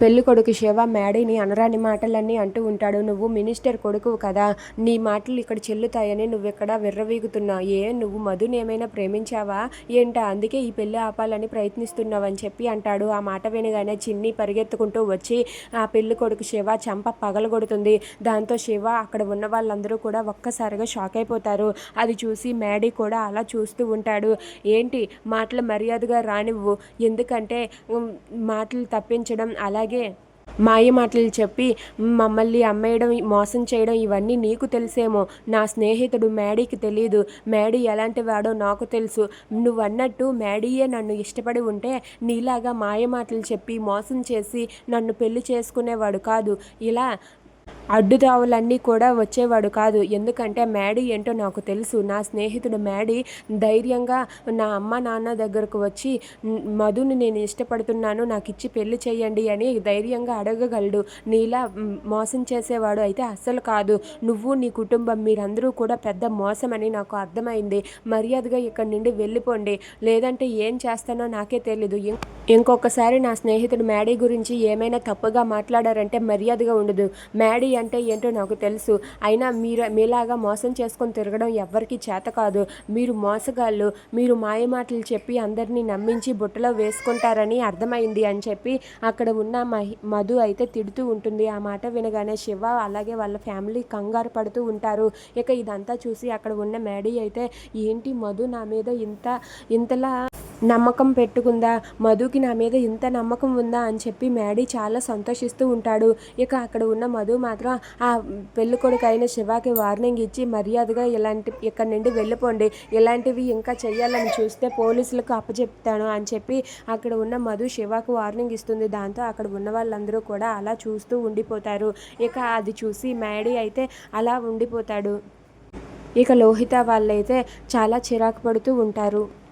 పెళ్ళి కొడుకు శివ మేడీని అనరాని మాటలన్నీ అంటూ ఉంటాడు. నువ్వు మినిస్టర్ కొడుకు కదా. నీ మాటలు ఇక్కడ చెల్లుతాయని నువ్వు ఇక్కడ విర్రవీగుతున్నావు ఏ నువ్వు మధుని ఏమైనా ప్రేమించావా? ఏంటా? అందుకే ఈ పెళ్ళి ఆపాలని ప్రయత్నిస్తున్నావని చెప్పి అంటాడు. ఆ మాట వినగానే చిన్ని పరిగెత్తుకుంటూ వచ్చి ఆ పెళ్ళి కొడుకు శివ చంప పగలగొడుతుంది. దాంతో శివ అక్కడ ఉన్న వాళ్ళందరూ కూడా ఒక్కసారిగా షాక్ అయిపోతారు. అది చూసి మేడీ కూడా అలా చూస్తూ ఉంటాడు. ఏంటి? మాటలు మర్యాదగా రానివ్వు. ఎందుకంటే మాటలు తప్పించడం అలా అలాగే మాయ మాటలు చెప్పి మమ్మల్ని అమ్మేయడం మోసం చేయడం ఇవన్నీ నీకు తెలిసేమో. నా స్నేహితుడు మేడీకి తెలియదు మేడీ ఎలాంటి వాడో నాకు తెలుసు. నువ్వు అన్నట్టు మేడీయే నన్ను ఇష్టపడి ఉంటే నీలాగా మాయ మాటలు చెప్పి మోసం చేసి నన్ను పెళ్ళి చేసుకునేవాడు కాదు. ఇలా అడ్డుదావులన్నీ కూడా వచ్చేవాడు కాదు. ఎందుకంటే మ్యాడీ ఏంటో నాకు తెలుసు. నా స్నేహితుడు మ్యాడీ ధైర్యంగా నా అమ్మ నాన్న దగ్గరకు వచ్చి మధుని నేను ఇష్టపడుతున్నాను నాకు ఇచ్చి పెళ్ళి చేయండి అని ధైర్యంగా అడగగలడు. నీలా మోసం చేసేవాడు అయితే అస్సలు కాదు. నువ్వు నీ కుటుంబం మీరందరూ కూడా పెద్ద మోసమని నాకు అర్థమైంది. మర్యాదగా ఇక్కడి నుండి వెళ్ళిపోండి. లేదంటే ఏం చేస్తానో నాకే తెలీదు. ఇం- ఇంకొకసారి నా స్నేహితుడు మ్యాడీ గురించి ఏమైనా తప్పుగా మాట్లాడారంటే మర్యాదగా ఉండదు. మ్యాడీ అంటే ఏంటో నాకు తెలుసు. అయినా మీరు మీలాగా మోసం చేసుకొని తిరగడం ఎవ్వరికీ చేత కాదు. మీరు మోసగాళ్ళు మీరు మాయమాటలు చెప్పి అందరినీ నమ్మించి బుట్టలో వేసుకుంటారని అర్థమైంది అని చెప్పి అక్కడ ఉన్న మహి మధు అయితే తిడుతూ ఉంటుంది. ఆ మాట వినగానే శివ అలాగే వాళ్ళ ఫ్యామిలీ కంగారు పడుతూ ఉంటారు. ఇక ఇదంతా చూసి అక్కడ ఉన్న మేడీ అయితే ఏంటి మధు నా మీద ఇంత ఇంతలా నమ్మకం పెట్టుకుందా? మధుకి నా మీద ఇంత నమ్మకం ఉందా? అని చెప్పి మ్యాడీ చాలా సంతోషిస్తూ ఉంటాడు. ఇక అక్కడ ఉన్న మధు మాత్రం ఆ పెళ్ళికొడుకు అయిన శివాకి వార్నింగ్ ఇచ్చి మర్యాదగా ఇలాంటి ఇక్కడ నుండి వెళ్ళిపోండి. ఇలాంటివి ఇంకా చేయాలని చూస్తే పోలీసులకు అప్పచెప్తాను అని చెప్పి అక్కడ ఉన్న మధు శివాకు వార్నింగ్ ఇస్తుంది. దాంతో అక్కడ ఉన్న వాళ్ళందరూ కూడా అలా చూస్తూ ఉండిపోతారు. ఇక అది చూసి మ్యాడీ అయితే అలా ఉండిపోతాడు. ఇక లోహిత వాళ్ళైతే చాలా చిరాకు పడుతూ ఉంటారు.